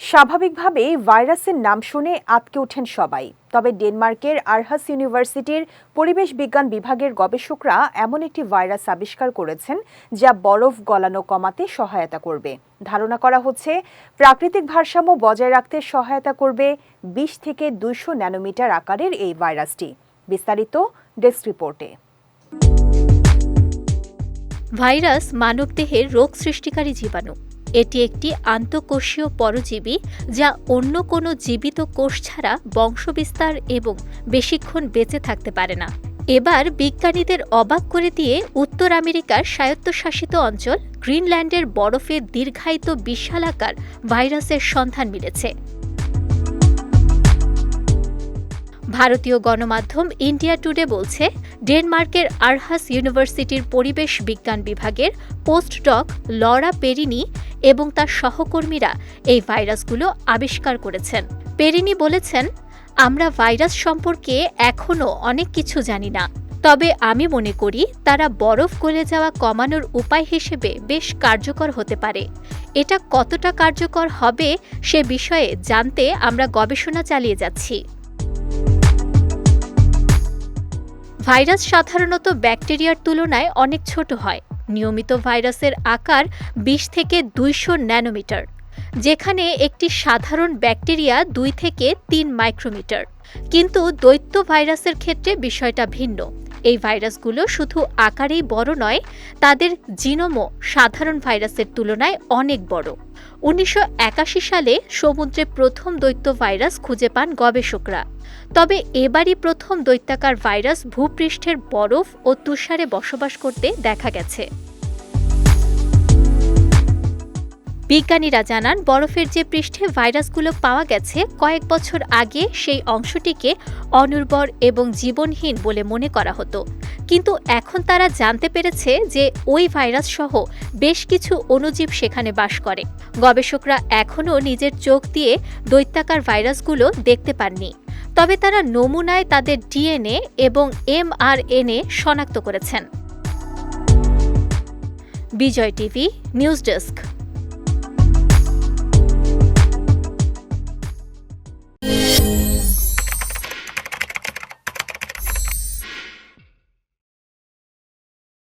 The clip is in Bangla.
স্বাভাবিকভাবেই ভাইরাসের নাম শুনে আতকে ওঠেন সবাই। তবে ডেনমার্কের আরহাস ইউনিভার্সিটির পরিবেশ বিজ্ঞান বিভাগের গবেষকরা এমন একটি ভাইরাস আবিষ্কার করেছেন, যা বরফ গলানো কমাতে সহায়তা করবে। ধারণা করা হচ্ছে, প্রাকৃতিক ভারসাম্য বজায় রাখতে সহায়তা করবে বিশ থেকে দুইশো ন্যানোমিটার আকারের এই ভাইরাসটি। বিস্তারিত ডেস্ক রিপোর্টে। ভাইরাস মানবদেহের রোগ সৃষ্টিকারী জীবাণু। এটি একটি আন্তঃকোষীয় পরজীবী যা অন্য কোনো জীবিত কোষ ছাড়া বংশবিস্তার এবং বেশিক্ষণ বেঁচে থাকতে পারে না। এবার বিজ্ঞানীদের অবাক করে দিয়ে উত্তর আমেরিকার স্বায়ত্তশাসিত অঞ্চল গ্রিনল্যান্ডের বরফে দীর্ঘায়িত বিশালাকার ভাইরাসের সন্ধান মিলেছে। ভারতীয় গণমাধ্যম ইন্ডিয়া টুডে বলছে, ডেনমার্কের আরহাস ইউনিভার্সিটির পরিবেশ বিজ্ঞান বিভাগের পোস্টডক লরা পেরিনি এবং তার সহকর্মীরা এই ভাইরাসগুলো আবিষ্কার করেছেন। পেরিনি বলেছেন, আমরা ভাইরাস সম্পর্কে এখনও অনেক কিছু জানি না। তবে আমি মনে করি তারা বরফ গলে যাওয়া কমানোর উপায় হিসেবে বেশ কার্যকর হতে পারে। এটা কতটা কার্যকর হবে সে বিষয়ে জানতে আমরা গবেষণা চালিয়ে যাচ্ছি। ভাইরাস সাধারণত ব্যাকটেরিয়ার তুলনায় অনেক ছোট হয়। নিয়মিত ভাইরাসের আকার বিশ থেকে দুইশো ন্যানোমিটার, যেখানে একটি সাধারণ ব্যাকটেরিয়া দুই থেকে তিন মাইক্রোমিটার। কিন্তু দৈত্য ভাইরাসের ক্ষেত্রে বিষয়টা ভিন্ন। এই ভাইরাসগুলো শুধু আকারেই বড় নয়, তাদের জিনোমও সাধারণ ভাইরাসের তুলনায় অনেক বড়। উনিশশো একাশি সালে সমুদ্রে প্রথম দৈত্য ভাইরাস খুঁজে পান গবেষকরা। তবে এবারই প্রথম দৈত্যাকার ভাইরাস ভূপৃষ্ঠের বরফ ও তুষারে বসবাস করতে দেখা গেছে। বিজ্ঞানীরা জানান, বরফের যে পৃষ্ঠে ভাইরাসগুলো পাওয়া গেছে, কয়েক বছর আগে সেই অংশটিকে অনুর্বর এবং জীবনহীন বলে মনে করা হতো। কিন্তু এখন তারা জানতে পেরেছে যে ওই ভাইরাস সহ বেশ কিছু অণুজীব সেখানে বাস করে। গবেষকরা এখনও নিজের চোখ দিয়ে দৈত্যাকার ভাইরাসগুলো দেখতে পাননি। তবে তারা নমুনায় তাদের ডিএনএ এবং এমআরএনএ শনাক্ত করেছেন। Bijoy TV, news desk.